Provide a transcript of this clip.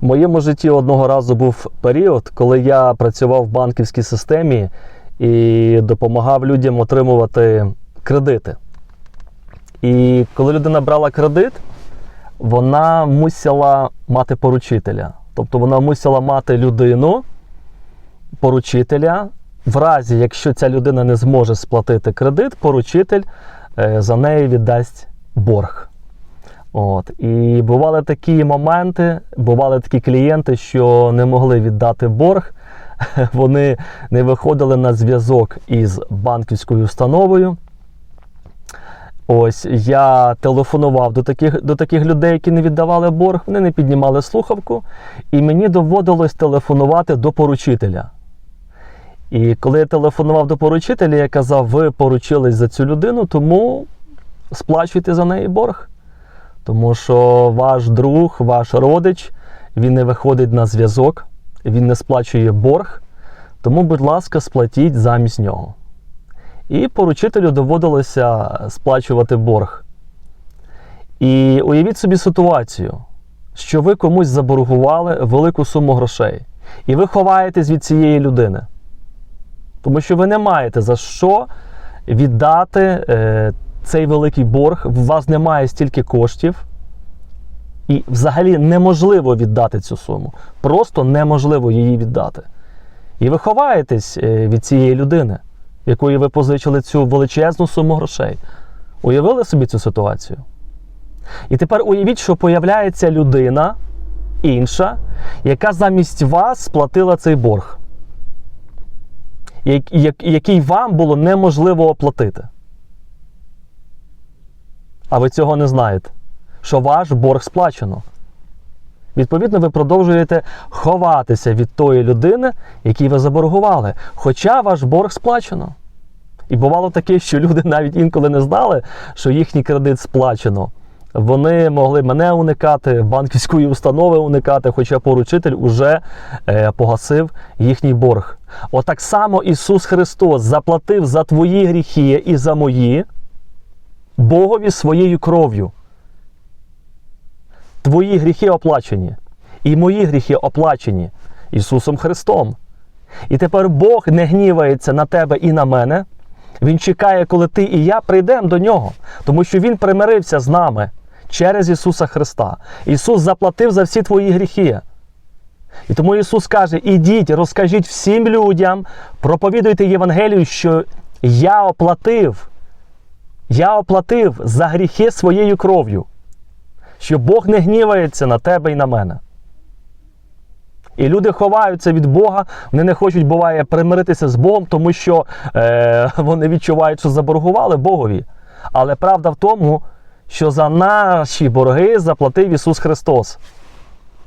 В моєму житті одного разу був період, коли я працював в банківській системі і допомагав людям отримувати кредити. І коли людина брала кредит, вона мусила мати поручителя. Тобто вона мусила мати людину, поручителя. В разі, якщо ця людина не зможе сплатити кредит, поручитель е, за неї віддасть борг. От. І бували такі моменти, бували такі клієнти, що не могли віддати борг. Вони не виходили на зв'язок із банківською установою. Ось я телефонував до таких, до таких людей, які не віддавали борг, вони не піднімали слухавку, і мені доводилось телефонувати до поручителя. І коли я телефонував до поручителя, я казав, ви поручились за цю людину, тому сплачуйте за неї борг. Тому що ваш друг, ваш родич, він не виходить на зв'язок, він не сплачує борг. Тому, будь ласка, сплатіть замість нього. І поручителю доводилося сплачувати борг. І уявіть собі ситуацію, що ви комусь заборгували велику суму грошей, і ви ховаєтесь від цієї людини. Тому що ви не маєте за що віддати е, цей великий борг, у вас немає стільки коштів, і взагалі неможливо віддати цю суму. Просто неможливо її віддати. І ви ховаєтесь е, від цієї людини, якої ви позичили цю величезну суму грошей. Уявили собі цю ситуацію? І тепер уявіть, що появляється людина інша, яка замість вас сплатила цей борг, як- як- який вам було неможливо оплатити. А ви цього не знаєте, що ваш борг сплачено. Відповідно, ви продовжуєте ховатися від тої людини, якій ви заборгували, хоча ваш борг сплачено. І бувало таке, що люди навіть інколи не знали, що їхній кредит сплачено. Вони могли мене уникати, банківської установи уникати, хоча поручитель уже е, погасив їхній борг. Отак само Ісус Христос заплатив за твої гріхи і за мої Богові своєю кров'ю. Твої гріхи оплачені, і мої гріхи оплачені Ісусом Христом. І тепер Бог не гнівається на тебе і на мене. Він чекає, коли ти і я прийдемо до нього, тому що Він примирився з нами через Ісуса Христа. Ісус заплатив за всі твої гріхи. І тому Ісус каже: ідіть, розкажіть всім людям, проповідуйте Євангелію, що я оплатив. Я оплатив за гріхи своєю кров'ю, що Бог не гнівається на тебе і на мене. І люди ховаються від Бога, вони не хочуть, буває, примиритися з Богом, тому що е, вони відчувають, що заборгували Богові. Але правда в тому, що за наші борги заплатив Ісус Христос.